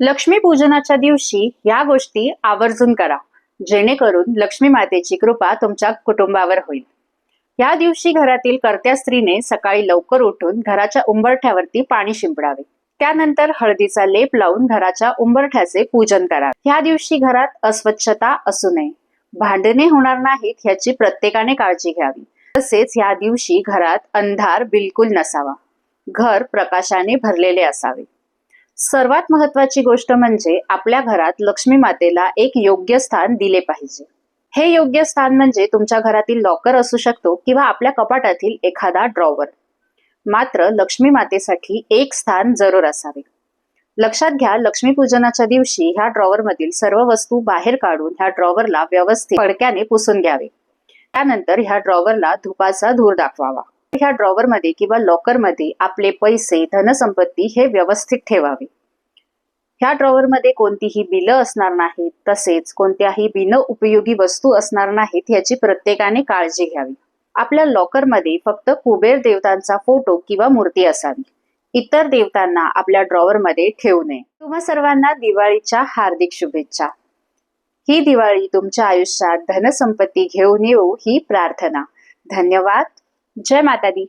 लक्ष्मी पूजनाच्या दिवशी या गोष्टी आवर्जून करा. जेणेकरून लक्ष्मी मातेची कृपा तुमच्या कुटुंबावर होईल. या दिवशी घरातील कर्त्या स्त्रीने सकाळी लवकर उठून घराच्या उंबरठ्यावरती पाणी शिंपडावे. त्यानंतर हळदीचा लेप लावून घराच्या उंबरठ्याचे पूजन करावे. ह्या दिवशी घरात अस्वच्छता असू नये. भांडणे होणार नाहीत ह्याची प्रत्येकाने काळजी घ्यावी. तसेच या दिवशी घरात अंधार बिलकुल नसावा. घर प्रकाशाने भरलेले असावे. सर्वात महत्वाची गोष्ट म्हणजे आपल्या घरात लक्ष्मी मातेला एक योग्य स्थान दिले पाहिजे. हे योग्य स्थान म्हणजे तुमच्या घरातील लॉकर असू शकतो किंवा आपल्या कपाटातील एखादा ड्रॉवर मात्र लक्ष्मी मातेसाठी एक स्थान जरूर असावे. लक्षात घ्या लक्ष्मी पूजनाच्या दिवशी ह्या ड्रॉवर मधील सर्व वस्तू बाहेर काढून ह्या ड्रॉवरला व्यवस्थित फडक्याने पुसून घ्यावे. त्यानंतर ह्या ड्रॉवरला धुपाचा धूर दाखवावा. ह्या ड्रॉवरमध्ये किंवा लॉकरमध्ये आपले पैसे धनसंपत्ती हे व्यवस्थित ठेवावे. ह्या ड्रॉवर मध्ये कोणतीही बिलं असणार नाहीत तसेच कोणत्याही बिन उपयोगी वस्तू असणार नाहीत याची प्रत्येकाने काळजी घ्यावी. आपल्या लॉकरमध्ये फक्त कुबेर देवतांचा फोटो किंवा मूर्ती असावी. इतर देवतांना आपल्या ड्रॉवरमध्ये ठेवू नये. तुम्हा सर्वांना दिवाळीच्या हार्दिक शुभेच्छा. ही दिवाळी तुमच्या आयुष्यात धनसंपत्ती घेऊन येऊ ही प्रार्थना. धन्यवाद. જય માતાજી.